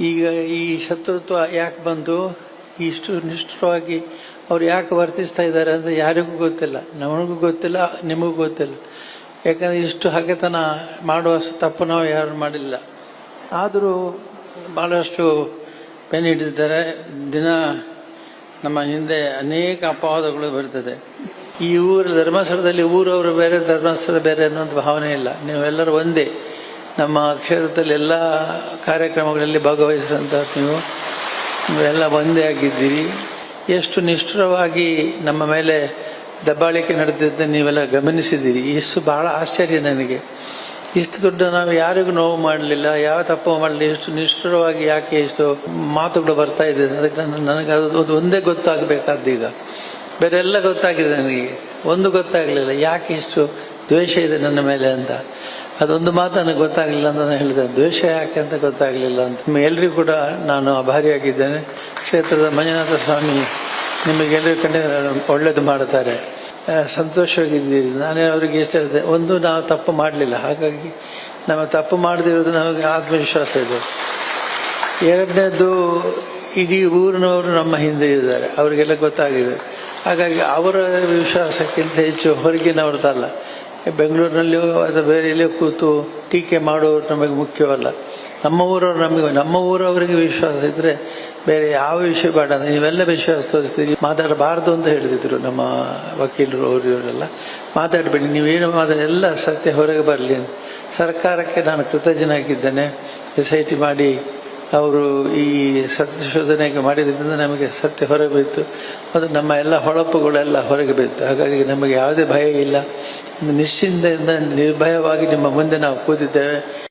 ಈಗ ಈ ಶತ್ರುತ್ವ ಯಾಕೆ ಬಂತು ಇಷ್ಟು ನಿಷ್ಠುರವಾಗಿ ಅವ್ರು ಯಾಕೆ ವರ್ತಿಸ್ತಾ ಇದ್ದಾರೆ ಅಂತ ಯಾರಿಗೂ ಗೊತ್ತಿಲ್ಲ, ನಮಗೂ ಗೊತ್ತಿಲ್ಲ, ನಿಮಗೂ ಗೊತ್ತಿಲ್ಲ. ಯಾಕಂದ್ರೆ ಇಷ್ಟು ಹಗೆತನ ಮಾಡುವ ತಪ್ಪು ನಾವು ಯಾರು ಮಾಡಿಲ್ಲ. ಆದರೂ ಭಾಳಷ್ಟು ಪೆನ್ ಹಿಡಿದಿದ್ದಾರೆ. ದಿನ ನಮ್ಮ ಹಿಂದೆ ಅನೇಕ ಅಪವಾದಗಳು ಬರ್ತದೆ. ಈ ಊರು ಧರ್ಮಸ್ಥಳದಲ್ಲಿ ಊರವರು ಬೇರೆ, ಧರ್ಮಸ್ಥಳ ಬೇರೆ ಅನ್ನೋದು ಭಾವನೆ ಇಲ್ಲ. ನೀವೆಲ್ಲರೂ ಒಂದೇ. ನಮ್ಮ ಕ್ಷೇತ್ರದಲ್ಲಿ ಎಲ್ಲ ಕಾರ್ಯಕ್ರಮಗಳಲ್ಲಿ ಭಾಗವಹಿಸಿದಂಥ ನೀವು ಎಲ್ಲ ಒಂದೇ ಆಗಿದ್ದೀರಿ. ಎಷ್ಟು ನಿಷ್ಠುರವಾಗಿ ನಮ್ಮ ಮೇಲೆ ದಬ್ಬಾಳಿಕೆ ನಡೆದಿದ್ದ ನೀವೆಲ್ಲ ಗಮನಿಸಿದ್ದೀರಿ. ಇಷ್ಟು ಬಹಳ ಆಶ್ಚರ್ಯ ನನಗೆ. ಇಷ್ಟು ದೊಡ್ಡ ನಾವು ಯಾರಿಗೂ ನೋವು ಮಾಡಲಿಲ್ಲ, ಯಾವ ತಪ್ಪು ಮಾಡಲಿಲ್ಲ, ಇಷ್ಟು ನಿಷ್ಠುರವಾಗಿ ಯಾಕೆ ಇಷ್ಟು ಮಾತುಗಳು ಬರ್ತಾ ಇದೆ ಅದಕ್ಕೆ ನನಗೆ ಅದು ಒಂದೇ ಗೊತ್ತಾಗಬೇಕಾದ್ದು ಈಗ. ಬೇರೆ ಎಲ್ಲ ಗೊತ್ತಾಗಿದೆ ನನಗೆ. ಒಂದು ಗೊತ್ತಾಗಲಿಲ್ಲ ಯಾಕೆ ಇಷ್ಟು ದ್ವೇಷ ಇದೆ ನನ್ನ ಮೇಲೆ ಅಂತ. ಅದೊಂದು ಮಾತು ನನಗೆ ಗೊತ್ತಾಗಲಿಲ್ಲ ಅಂತ ನಾನು ಹೇಳಿದೆ. ದ್ವೇಷ ಯಾಕೆ ಅಂತ ಗೊತ್ತಾಗಲಿಲ್ಲ ಅಂತ. ಎಲ್ಲರಿಗೂ ಕೂಡ ನಾನು ಆಭಾರಿಯಾಗಿದ್ದೇನೆ. ಕ್ಷೇತ್ರದ ಮಂಜುನಾಥ ಸ್ವಾಮಿ ನಿಮಗೆಲ್ಲರೂ ಕಂಡು ಒಳ್ಳೇದು ಮಾಡುತ್ತಾರೆ. ಸಂತೋಷವಾಗಿದ್ದೀರಿ. ನಾನೇ ಅವರಿಗೆ ಇಷ್ಟ ಹೇಳಿದೆ ಒಂದು ನಾವು ತಪ್ಪು ಮಾಡಲಿಲ್ಲ. ಹಾಗಾಗಿ ನಮ್ಮ ತಪ್ಪು ಮಾಡದಿರೋದು ನಮಗೆ ಆತ್ಮವಿಶ್ವಾಸ ಇದೆ. ಎರಡನೇದು ಇಡೀ ಊರಿನವರು ನಮ್ಮ ಹಿಂದೆ ಇದ್ದಾರೆ. ಅವರಿಗೆಲ್ಲ ಗೊತ್ತಾಗಿದೆ. ಹಾಗಾಗಿ ಅವರ ವಿಶ್ವಾಸಕ್ಕಿಂತ ಹೆಚ್ಚು ಹೊರಗಿನವ್ರದ್ದಲ್ಲ. ಬೆಂಗಳೂರಿನಲ್ಲಿಯೋ ಅಥವಾ ಬೇರೆ ಎಲ್ಲಿಯೋ ಕೂತು ಟೀಕೆ ಮಾಡೋರು ನಮಗೆ ಮುಖ್ಯವಲ್ಲ. ನಮ್ಮ ಊರವ್ರು ನಮಗೆ, ನಮ್ಮ ಊರವರಿಗೆ ವಿಶ್ವಾಸ ಇದ್ರೆ ಬೇರೆ ಯಾವ ವಿಷಯ ಬೇಡ. ನೀವೆಲ್ಲ ವಿಶ್ವಾಸ ತೋರಿಸ್ತೀರಿ. ಮಾತಾಡಬಾರ್ದು ಅಂತ ಹೇಳಿದ್ರು ನಮ್ಮ ವಕೀಲರು ಅವರು ಇವರೆಲ್ಲ ಮಾತಾಡಬೇಡಿ, ನೀವೇನು ಮಾತಾಡ, ಎಲ್ಲ ಸತ್ಯ ಹೊರಗೆ ಬರಲಿ ಸರ್ಕಾರಕ್ಕೆ ನಾನು ಕೃತಜ್ಞನಾಗಿದ್ದೇನೆ. ಎಸ್ ಐ ಟಿ ಮಾಡಿ ಅವರು ಈ ಸತ್ಯಶೋಧನೆಗೆ ಮಾಡಿದ್ರಿಂದ ನಮಗೆ ಸತ್ಯ ಹೊರಗೆ ಬಿತ್ತು. ಮತ್ತು ನಮ್ಮ ಎಲ್ಲ ಹೊಳಪುಗಳೆಲ್ಲ ಹೊರಗೆ ಬಿತ್ತು. ಹಾಗಾಗಿ ನಮಗೆ ಯಾವುದೇ ಭಯ ಇಲ್ಲ. ನಿಶ್ಚಿಂತೆಯಿಂದ ನಿರ್ಭಯವಾಗಿ ನಿಮ್ಮ ಮುಂದೆ ನಾವು ಕೂತಿದ್ದೇವೆ.